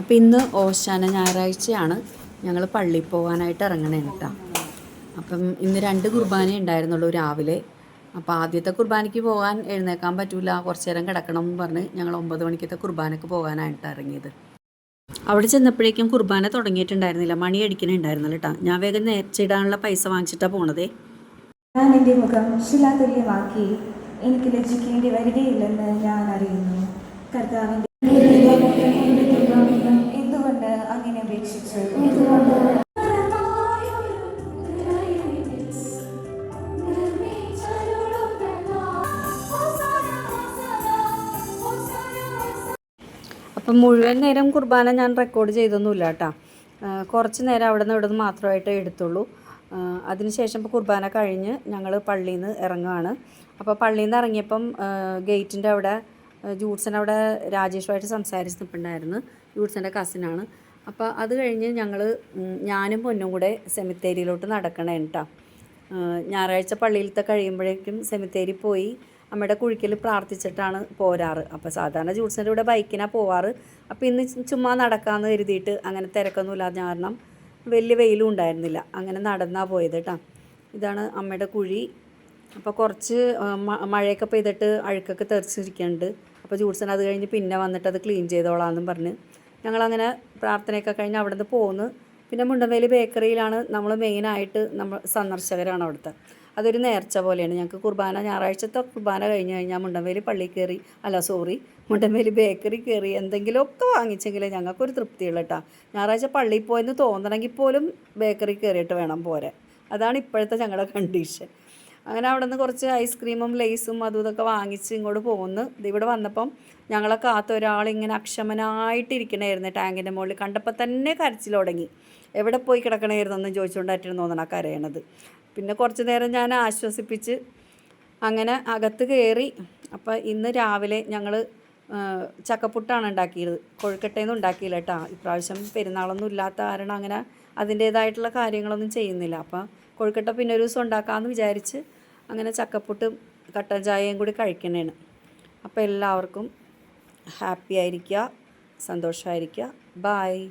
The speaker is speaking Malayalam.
അപ്പോൾ ഇന്ന് ഓശാന ഞായറാഴ്ചയാണ്. ഞങ്ങൾ പള്ളിയിൽ പോകാനായിട്ട് ഇറങ്ങണേ കേട്ടോ അപ്പം ഇന്ന് രണ്ട് കുർബാന ഉണ്ടായിരുന്നുള്ളൂ രാവിലെ. അപ്പോൾ ആദ്യത്തെ കുർബാനയ്ക്ക് പോകാൻ എഴുന്നേക്കാൻ പറ്റൂല. കുറച്ച് നേരം കിടക്കണം എന്ന് പറഞ്ഞ് ഞങ്ങൾ ഒമ്പത് മണിക്കത്തെ കുർബാനയ്ക്ക് പോകാനായിട്ട് ഇറങ്ങിയത്. അവിടെ ചെന്നപ്പോഴേക്കും കുർബാന തുടങ്ങിയിട്ടുണ്ടായിരുന്നില്ല. മണി അടിക്കണുണ്ടായിരുന്നില്ല കേട്ടോ ഞാൻ വേഗം നേർച്ചയിടാനുള്ള പൈസ വാങ്ങിച്ചിട്ടാണ് പോണതേ. ഞാൻ എന്റെ മുഖം ശിലാതുല്യമാക്കി. എനിക്ക് ലജ്ജിക്കേണ്ടി വരികയില്ലെന്ന് ഞാൻ അറിയുന്നു. കർത്താവിന്റെ എന്തുകൊണ്ട് അങ്ങനെ അപേക്ഷിച്ചു? അപ്പം മുഴുവൻ നേരം കുർബാന ഞാൻ റെക്കോർഡ് ചെയ്തൊന്നുമില്ല കേട്ടോ. കുറച്ച് നേരം അവിടെ നിന്ന് ഇവിടെ നിന്ന് മാത്രമായിട്ട് എടുത്തുള്ളൂ. അതിനുശേഷം ഇപ്പോൾ കുർബാന കഴിഞ്ഞ് ഞങ്ങൾ പള്ളിയിൽ നിന്ന് ഇറങ്ങുകയാണ് അപ്പോൾ പള്ളിയിൽ നിന്ന് ഇറങ്ങിയപ്പം ഗേറ്റിന്റെ അവിടെ ജൂട്ട്സൺ അവിടെ രാജേഷുമായിട്ട് സംസാരിച്ച് നിൽപ്പുണ്ടായിരുന്നു ജൂഡ്സന്റെ കസിനാണ്. അപ്പോൾ അത് കഴിഞ്ഞ് ഞങ്ങൾ ഞാനും പൊന്നും കൂടെ സെമിത്തേരിയിലോട്ട് നടക്കണേ കേട്ടോ ഞായറാഴ്ച പള്ളിയിലത്തെ കഴിയുമ്പോഴേക്കും സെമിത്തേരി പോയി അമ്മയുടെ കുഴിക്കൽ പ്രാർത്ഥിച്ചിട്ടാണ് പോരാറ്. അപ്പോൾ സാധാരണ ജൂഡ്സിന്റെ കൂടെ ബൈക്കിനാണ് പോവാറ്. അപ്പോൾ ഇന്ന് ചുമ്മാ നടക്കാമെന്ന് കരുതിയിട്ട് അങ്ങനെ തിരക്കൊന്നുമില്ലാതെ കാരണം വലിയ വെയിലും ഉണ്ടായിരുന്നില്ല. അങ്ങനെ നടന്നാണ് പോയത് കേട്ടോ ഇതാണ് അമ്മയുടെ കുഴി. അപ്പോൾ കുറച്ച് മഴയൊക്കെ പെയ്തിട്ട് അഴുക്കൊക്കെ തെറിച്ചിരിക്കുന്നുണ്ട്. അപ്പോൾ ജൂട്ട്സൺ അത് കഴിഞ്ഞ് പിന്നെ വന്നിട്ട് അത് ക്ലീൻ ചെയ്തോളാമെന്നും പറഞ്ഞ് ഞങ്ങളങ്ങനെ പ്രാർത്ഥനയൊക്കെ കഴിഞ്ഞ് അവിടെ നിന്ന് പോന്ന്. പിന്നെ മുണ്ടമേലി ബേക്കറിയിലാണ് നമ്മൾ മെയിനായിട്ട് നമ്മൾ സന്ദർശകരാണ് അവിടുത്തെ. അതൊരു നേർച്ച പോലെയാണ്. ഞങ്ങൾക്ക് കുർബാന ഞായറാഴ്ചത്തെ കുർബാന കഴിഞ്ഞ് കഴിഞ്ഞാൽ മുണ്ടമേലി പള്ളി കയറി അല്ല സോറി മുണ്ടമേലി ബേക്കറി കയറി എന്തെങ്കിലുമൊക്കെ വാങ്ങിച്ചെങ്കിലേ ഞങ്ങൾക്കൊരു തൃപ്തിയുള്ള കേട്ടോ ഞായറാഴ്ച പള്ളിയിൽ പോയെന്ന് തോന്നണമെങ്കിൽ പോലും ബേക്കറി കയറിയിട്ട് വേണം പോരെ അതാണ് ഇപ്പോഴത്തെ ഞങ്ങളുടെ കണ്ടീഷൻ അങ്ങനെ അവിടെ നിന്ന് കുറച്ച് ഐസ്ക്രീമും ലേസും അതും ഇതൊക്കെ വാങ്ങിച്ച് ഇങ്ങോട്ട് പോകുന്നു ഇവിടെ വന്നപ്പം ഞങ്ങളെ കാത്ത ഒരാളിങ്ങനെ അക്ഷമനായിട്ടിരിക്കണമായിരുന്നു ടാങ്കിന്റെ മുകളിൽ. കണ്ടപ്പോൾ തന്നെ കരച്ചിൽ തുടങ്ങി. എവിടെ പോയി കിടക്കണമായിരുന്നു എന്ന് ചോദിച്ചുകൊണ്ടായിട്ടായിരുന്നു തോന്നണം കരയണത്. പിന്നെ കുറച്ച് നേരം ഞാൻ ആശ്വസിപ്പിച്ച് അങ്ങനെ അകത്ത് കയറി. അപ്പോൾ ഇന്ന് രാവിലെ ഞങ്ങൾ ചക്കപ്പുട്ടാണ് ഉണ്ടാക്കിയത്. കൊഴുക്കട്ടയൊന്നും ഉണ്ടാക്കിയില്ല കേട്ടോ. ഇപ്രാവശ്യം പെരുന്നാളൊന്നും ഇല്ലാത്ത കാരണം അങ്ങനെ അതിന്റേതായിട്ടുള്ള കാര്യങ്ങളൊന്നും ചെയ്യുന്നില്ല. അപ്പോൾ കൊഴുക്കട്ട പിന്നെ ഒരു ദിവസം ഉണ്ടാക്കാമെന്ന് വിചാരിച്ച് അങ്ങനെ ചക്കപ്പുട്ടും കട്ടൻ ചായയും കൂടി കഴിക്കണേണ്. അപ്പോൾ എല്ലാവർക്കും ഹാപ്പി ആയിരിക്കുക സന്തോഷമായിരിക്കുക ബായ്